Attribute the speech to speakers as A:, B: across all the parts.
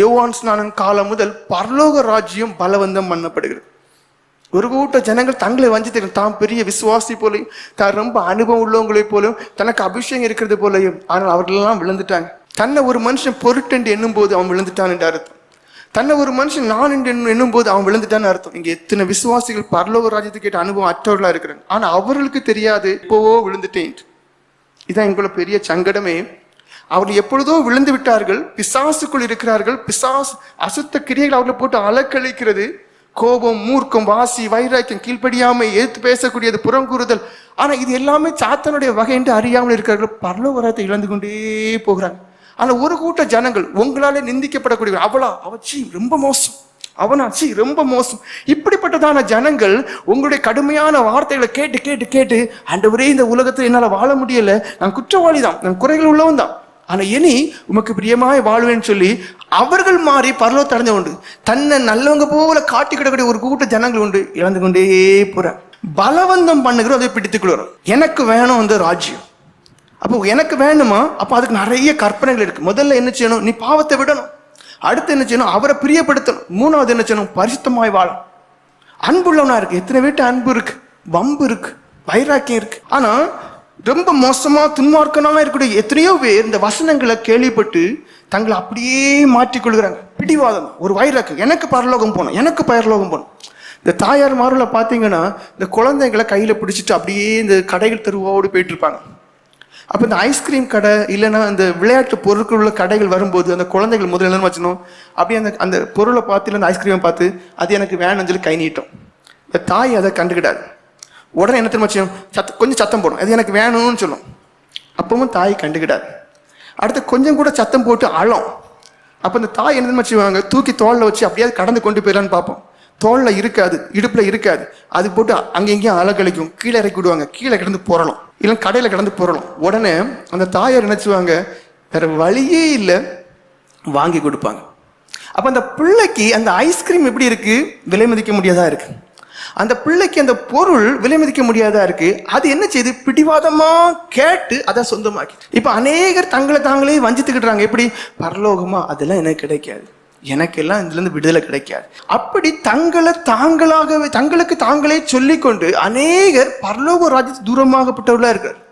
A: யோவான் ஸ்நானன் காலம் முதல் பரலோக ராஜ்யம் பலவந்தம் பண்ணப்படுகிறது. ஒரு கூட்ட ஜனங்கள் தங்களை வஞ்சித்து தான் பெரிய விசுவாசி போலையும் தான் ரொம்ப அனுபவம் உள்ளவங்களை போலையும் தனக்கு அபிஷேகம் இருக்கிறது போலையும் ஆனால் அவர்களெல்லாம் விழுந்துட்டாங்க. தன்னை ஒரு மனுஷன் பொருட்டென்று எண்ணும் போது அவன் விழுந்துட்டான் என்று அர்த்தம். தன்னை ஒரு மனுஷன் நான் என்று எண்ணும் போது அவன் விழுந்துட்டான்னு அர்த்தம். இங்கே எத்தனை விசுவாசிகள் பரலோக ராஜ்யத்துக்கு கேட்ட அனுபவம் அற்றவர்களாக இருக்கிறாங்க. ஆனால் அவர்களுக்கு தெரியாது இப்போவோ விழுந்துட்டேன் இதான் எங்களோட பெரிய சங்கடமே. அவர்கள் எப்பொழுதோ விழுந்து விட்டார்கள் பிசாசுக்குள் இருக்கிறார்கள் பிசாஸ் அசுத்த கிரியைகள் அவர்களை போட்டு அலக்கழிக்கிறது. கோபம் மூர்க்கம் வாசி வைராக்கியம் கீழ்ப்படியாமை எதிர்த்து பேசக்கூடியது புறங்கூறுதல் ஆனால் இது எல்லாமே சாத்தனுடைய வகை என்று அறியாமல் இருக்கிறார்கள் பரலோகரத்தை இழந்து கொண்டே போகிறாங்க. ஆனால் ஒரு கூட்ட ஜனங்கள் உங்களாலே நிந்திக்கப்படக்கூடிய அவளா அவச்சி ரொம்ப மோசம். அவனாச்சி ரொம்ப மோசம். இப்படிப்பட்டதான ஜனங்கள் உங்களுடைய கடுமையான வார்த்தைகளை கேட்டு கேட்டு கேட்டு அண்டவரே இந்த உலகத்தில் என்னால் வாழ முடியலை. நான் குற்றவாளி தான். நான் குறைகள் உள்ளவன் தான். ஆனா இனி உமக்கு பிரியமாய் வாழ்வேன்னு சொல்லி அவர்கள் மாறி பரலோகத்தை அடைஞ்ச உண்டு. தன்னை நல்லவங்க போல காட்டி கிடக்கூடிய ஒரு கூட்ட ஜனங்கள் உண்டு. இழந்து கொண்டே போற. பலவந்தம் பண்ணுகிறோம் அதை பிடித்துக்கொள்கிறோம் எனக்கு வேணும் வந்து ராஜ்யம். அப்போ எனக்கு வேணுமா? அப்போ அதுக்கு நிறைய கற்பனைகள் இருக்கு. முதல்ல என்ன செய்யணும்? நீ பாவத்தை விடணும். அடுத்து என்ன செய்யணும்? அவரை பிரியப்படுத்தணும். மூணாவது என்ன செய்யணும்? பரிசுத்தமாய் வாழும் அன்புள்ளவனா இருக்கு. எத்தனை வீட்டு அன்பு இருக்கு? வம்பு இருக்கு. வைராக்கியம் இருக்கு. ஆனா ரொம்ப மோசமா துன்மார்க்கனாக இருக்கக்கூடிய எத்தனையோ பேர் இந்த வசனங்களை கேள்விப்பட்டு தங்களை அப்படியே மாற்றிக்கொள்கிறாங்க. பிடிவாதம். ஒரு வயிறாக்கு எனக்கு பரலோகம் போனோம் எனக்கு பரலோகம் போகணும். இந்த தாயார் மாரில் பார்த்தீங்கன்னா இந்த குழந்தைங்களை கையில் பிடிச்சிட்டு அப்படியே இந்த கடைகள் தெருவோடு போயிட்டு இருப்பாங்க அப்போ இந்த ஐஸ்கிரீம் கடை இல்லைன்னா இந்த விளையாட்டு பொருட்கள் உள்ள கடைகள் வரும்போது அந்த குழந்தைகள் முதல்ல என்ன வச்சணும் அப்படியே அந்த அந்த பொருளை பார்த்து இல்லை அந்த ஐஸ்கிரீமை பார்த்து அது எனக்கு வேணும்னு சொல்லி கை நீட்டோம். இந்த தாய் அதை கண்டுக்கிடாது. உடனே என்ன திரும்ப செய்யும்? சத்த கொஞ்சம் சத்தம் போடும் அது எனக்கு வேணும்னு சொல்லும். அப்பவும் தாய் கண்டுக்கிடாது அடுத்து கொஞ்சம் கூட சத்தம் போட்டு அழும். அப்போ அந்த தாய் என்ன தெரியுமா செய்வாங்க? தூக்கி தோளில் வச்சு அப்படியாவது கடந்து கொண்டு போயிடலான்னு பார்ப்போம். தோளில் இருக்காது இடுப்பில் இருக்காது. அது போட்டு அங்கே இங்கேயும் அலக்கழிக்கும் கீழே இறக்கி விடுவாங்க. கீழே கிடந்து புரளும் இல்லை கடையில் கிடந்து புரளும் உடனே அந்த தாயார் நினைச்சுவாங்க வேற வழியே இல்லை வாங்கி கொடுப்பாங்க. அப்போ அந்த பிள்ளைக்கு அந்த ஐஸ்கிரீம் எப்படி இருக்கு? விலை மதிக்க முடியாதா இருக்குது அந்த பிள்ளைக்கு அந்த பொருள் விலை மதிக்க முடியாதா இருக்கு? அது என்ன செய்யுது பிடிவாதமா கேட்டு அதை சொந்தமாக்கி இப்போ அநேகர் தங்களை தாங்களே வஞ்சித்துக்கிட்டுறாங்க. எப்படி? பரலோகமா அதெல்லாம் எனக்கு கிடைக்காது. எனக்கெல்லாம் இதுல இருந்து விடுதலை கிடைக்காது. அப்படி தங்களை தாங்களாகவே தங்களுக்கு தாங்களே சொல்லிக்கொண்டு அநேகர் பரலோக ராஜ்யத்து தூரமாகப்பட்டவர்களா இருக்கார்.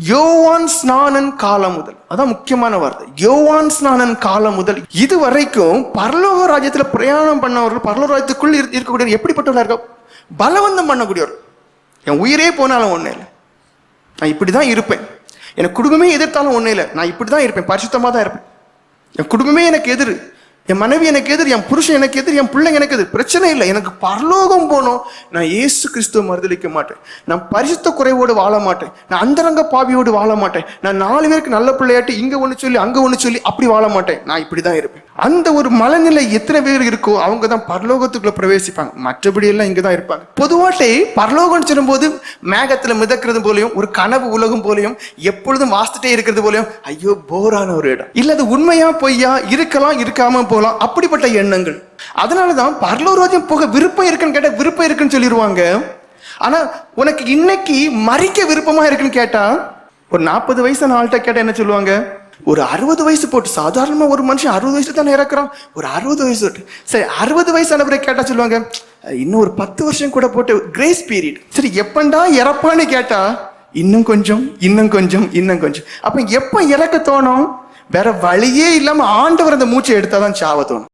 A: யோவான் ஸ்நானன் காலம் முதல். அதான் முக்கியமான வார்த்தை. யோவான் ஸ்நானன் காலம் முதல். இது வரைக்கும் பரலோக ராஜ்யத்துல பிரயாணம் பண்ணவர்கள் பரலோக ராஜ்யத்துக்குள் இரு- இருக்கக்கூடியவர் எப்படிப்பட்டவர்களா இருக்க பலவந்தம் பண்ணக்கூடியவர். என் உயிரே போனாலும் ஒன்றும் இல்லை. நான் இப்படி தான் இருப்பேன். எனக்கு குடும்பமே எதிர்த்தாலும் ஒன்றும் இல்லை. நான் இப்படி தான் இருப்பேன். பரிசுத்தமாக தான் இருப்பேன். என் குடும்பமே எனக்கு எதிர். என் மனைவி எனக்கு எதிர் என் புருஷன் எனக்கு எதிர் என் பிள்ளைங்க எனக்கு எதிர். பிரச்சனை இல்லை. எனக்கு பரலோகம் போனோம் நான் ஏசு கிறிஸ்துவ மறுதளிக்க மாட்டேன். நான் பரிசுத்த குறைவோடு வாழ மாட்டேன். நான் அந்தரங்க பாவியோடு வாழ மாட்டேன். நான் நாலு பேருக்கு நல்ல பிள்ளையாட்டி இங்கே ஒன்று சொல்லி அங்கே ஒன்று சொல்லி அப்படி வாழ மாட்டேன். நான் இப்படி தான் இருப்பேன். அந்த ஒரு மனநிலை எத்தனை பேர் இருக்கோ அவங்க தான் பரலோகத்துக்குள்ள பிரவேசிப்பாங்க. மற்றபடி எல்லாம் இங்கே தான் இருப்பாங்க. பொதுவாட்டே பரலோகம்னு சொல்லும்போது மேகத்தில் மிதக்கிறது போலையும் ஒரு கனவு உலகம் போலையும் எப்பொழுதும் வாசிட்டே இருக்கிறது போலையும் ஐயோ போரான ஒரு இடம். இல்லை அது உண்மையா பொய்யா இருக்கலாம் இருக்காம போகலாம் அப்படிப்பட்ட எண்ணங்கள். அதனாலதான் பரலோராஜ்யம் போக விருப்பம் இருக்குன்னு கேட்டால் விருப்பம் இருக்குன்னு சொல்லிடுவாங்க ஆனால் உனக்கு இன்னைக்கு மறிக்க விருப்பமாக இருக்குன்னு கேட்டால் ஒரு நாற்பது வயசான ஆள்கிட்ட கேட்டால் என்ன சொல்லுவாங்க? ஒரு அறுபது வயசு போட்டு சாதாரணமாக ஒரு மனுஷன் அறுபது வயசு தானே இறக்குறான்? ஒரு அறுபது வயசு போட்டு. சரி அறுபது வயசானவரை கேட்டால் சொல்லுவாங்க இன்னும் ஒரு பத்து வருஷம் கூட போட்டு கிரேஸ் பீரியட் சரி எப்பண்டா இறப்பான்னு கேட்டா இன்னும் கொஞ்சம் இன்னும் கொஞ்சம் இன்னும் கொஞ்சம். அப்போ எப்போ இறக்க தோணும்? வேற வழியே இல்லாமல் ஆண்டவர் அந்த மூச்சை எடுத்தாதான் சாவ தோணும்.